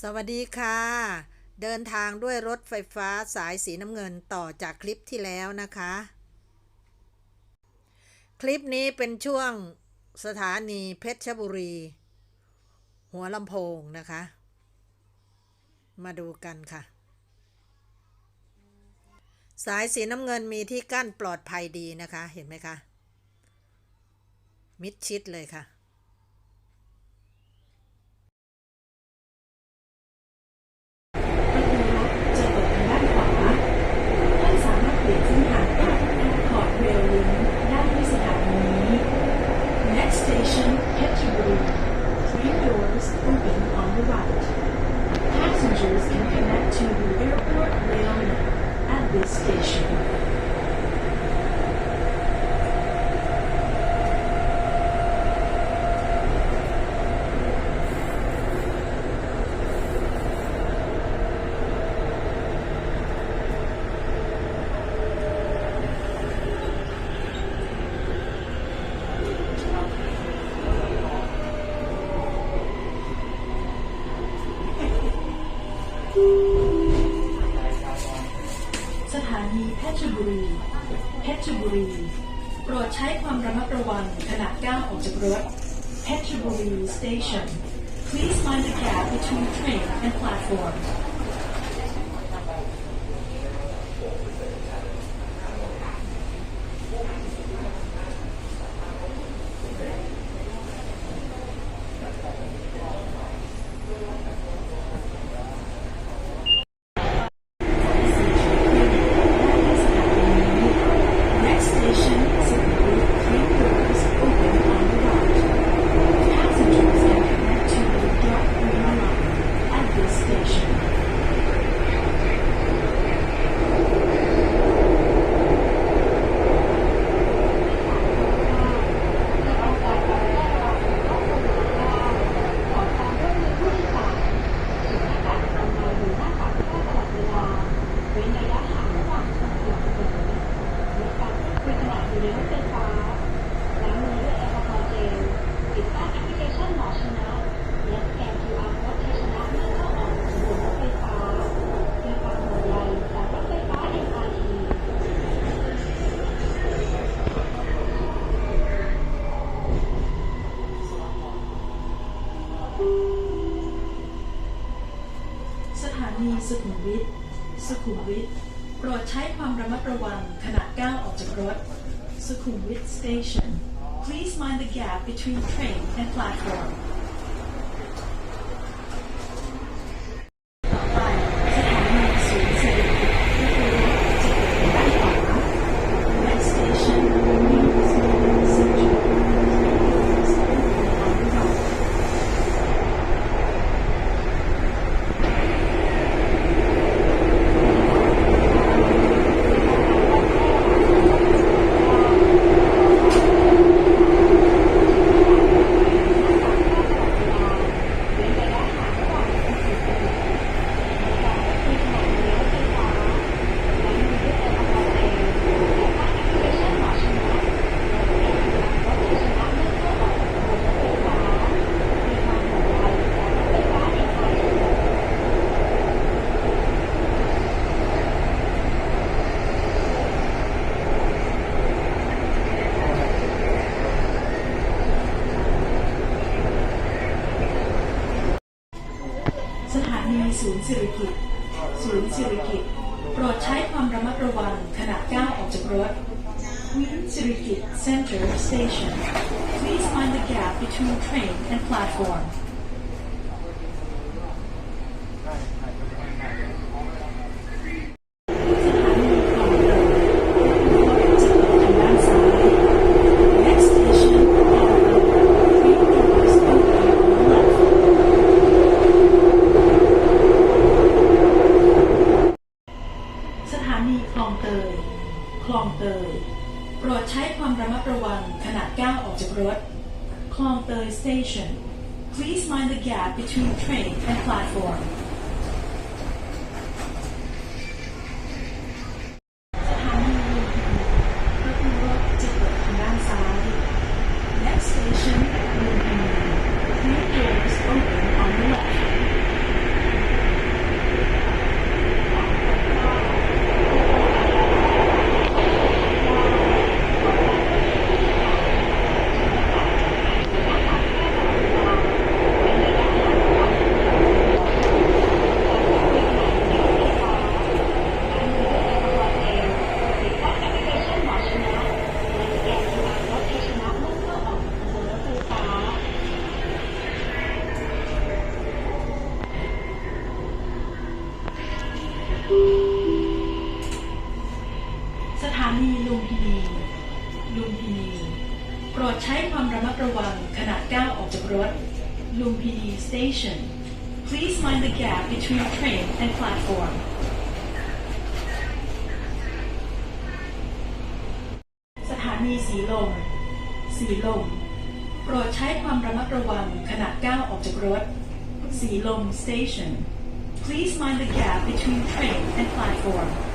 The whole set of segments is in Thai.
สวัสดีค่ะ เดินทางด้วยรถไฟฟ้าสายสีน้ำเงินต่อจากคลิปที่แล้วนะคะ คลิปนี้เป็นช่วงสถานีเพชรบุรี หัวลำโพงนะคะ มาดูกันค่ะ สายสีน้ำเงินมีที่กั้นปลอดภัยดีนะคะ เห็นไหมคะ มิดชิดเลยค่ะ 分别的房子价。 รี โปรดใช้ความระมัดระวังขณะก้าวออกจากรถเพชรบุรี Station Please mind the gap between train and platform ได้ที่สถานีนี้ Next station Sukhumvit Three doors open on the right Passengers can connect to the dark green line at this station สถานีสุขุมวิท สุขุมวิทโปรดใช้ความระมัดระวังขณะก้าวออกจากรถสุขุมวิท Station Please mind the gap between train and platform ต่อไปสถานีศูนย์เศรษฐกิจประตูรถจะเปิดทางด้านขวา Next station News Central Doors open on the right สถานีศูนย์สิริกิต ศูนย์สิริกิตโปรดใช้ความระมัดระวังขณะก้าวออกจากรถ Queen Sirikit Center Station Please mind the gap between train and platform Station. Please mind the gap between train and platform สถานีลุมพินี ลุมพินี โปรดใช้ความระมัดระวังขณะก้าวออกจากรถ ลุมพินี station please mind the gap between train and platform สถานีสีลม สีลม โปรดใช้ความระมัดระวังขณะก้าวออกจากรถ สีลม station Please mind the gap between train and platform.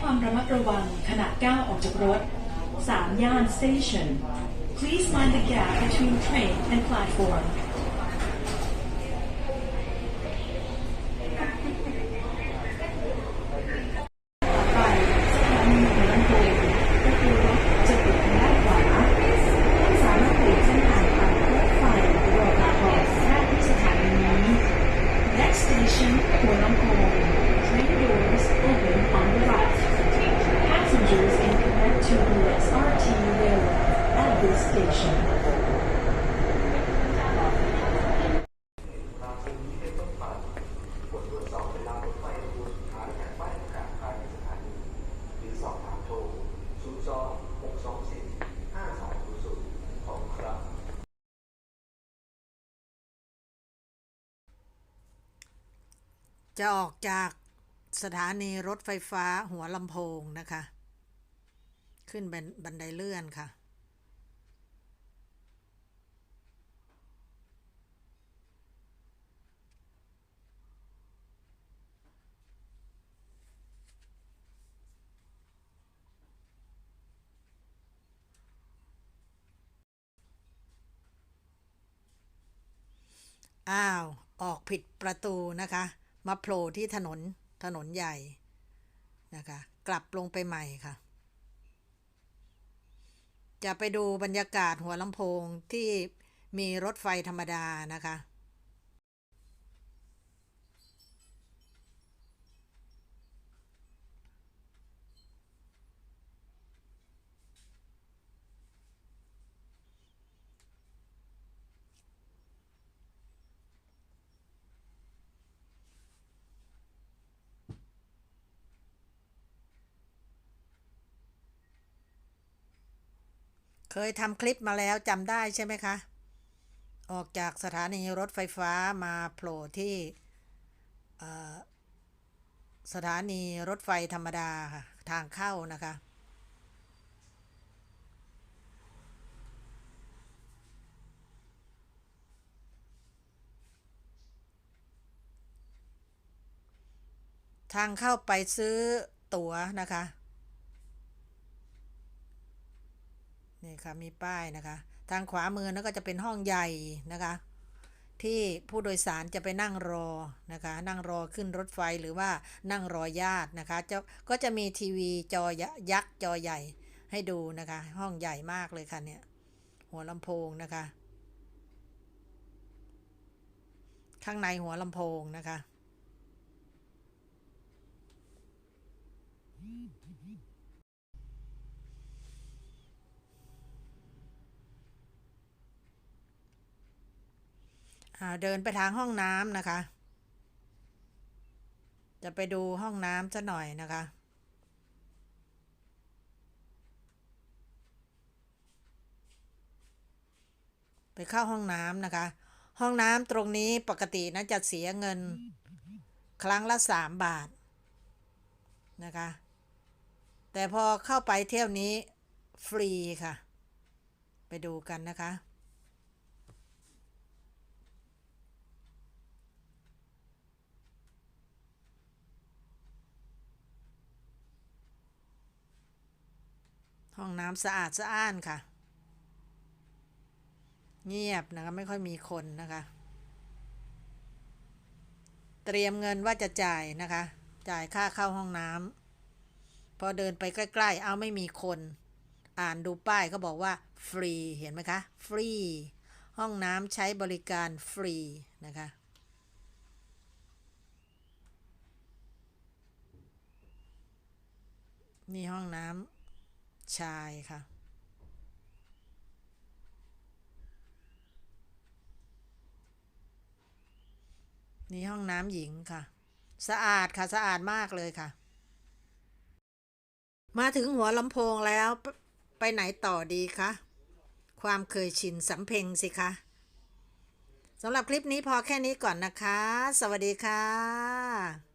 ความระมัดระวังขณะก้าวออกจากรถ 3 ย่าน station please mind the gap between train and platform ต่อไปสถานีหัวลำโพงประตูรถจะเปิดทางด้านขวาท่านสามารถเปลี่ยนเส้นทางทางรถไฟรอปภได้ที่สถานีนี้ Next station หัวลำโพง Train doors open on the right. Passengers can connect to the SRT railway at this station. กดตรวจสอบเวลารถไฟขบวนสุดท้ายจากป้ายประกาศภายในสถานี หรือสอบถามโทร 02 624 5200 ของครับ จะออกจากสถานีรถไฟฟ้าหัวลำโพงนะคะ ขึ้นเป็นบันไดเลื่อนค่ะ อ้าว ออกผิดประตูนะคะ มาโผล่ที่ถนนถนนใหญ่นะคะ กลับลงไปใหม่ค่ะ จะไปดูบรรยากาศหัวลำโพงที่มีรถไฟธรรมดานะคะ เคยทำคลิปมาแล้วจำได้ใช่ไหมคะ ออกจากสถานีรถไฟฟ้ามาโผล่ที่สถานีรถไฟธรรมดาค่ะทางเข้านะคะ ทางเข้าไปซื้อตั๋วนะคะ นี่ค่ะมีป้ายนะคะ ทางขวามือนั่นก็จะเป็นห้องใหญ่นะคะ ที่ผู้โดยสารจะไปนั่งรอนะคะ นั่งรอขึ้นรถไฟหรือว่านั่งรอญาตินะคะจะก็จะมีทีวีจอยักษ์จอใหญ่ให้ดูนะคะ ห้องใหญ่มากเลยค่ะเนี่ย หัวลำโพงนะคะ ข้างในหัวลำโพงนะคะ เดินไปทางห้องน้ำนะคะ จะไปดูห้องน้ำซะหน่อยนะคะ ไปเข้าห้องน้ำนะคะ ห้องน้ำตรงนี้ปกตินะจะเสียเงิน ครั้งละสามบาทนะคะ แต่พอเข้าไปเที่ยวนี้ฟรีค่ะ ไปดูกันนะคะ ห้องน้ำสะอาดสะอ้านค่ะ เงียบนะคะไม่ค่อยมีคนนะคะ เตรียมเงินว่าจะจ่ายนะคะ จ่ายค่าเข้าห้องน้ำพอเดินไปใกล้ ๆ เอาไม่มีคน อ่านดูป้ายเขาบอกว่าฟรีเห็นไหมคะฟรีห้องน้ำใช้บริการฟรีนะคะนี่ห้องน้ำ ชายค่ะ นี่ห้องน้ำหญิงค่ะ สะอาดค่ะ สะอาดมากเลยค่ะ มาถึงหัวลำโพงแล้วไปไปไหนต่อดีคะ ความเคยชินสำเพ็งสิคะสำหรับคลิปนี้พอแค่นี้ก่อนนะคะ สวัสดีค่ะ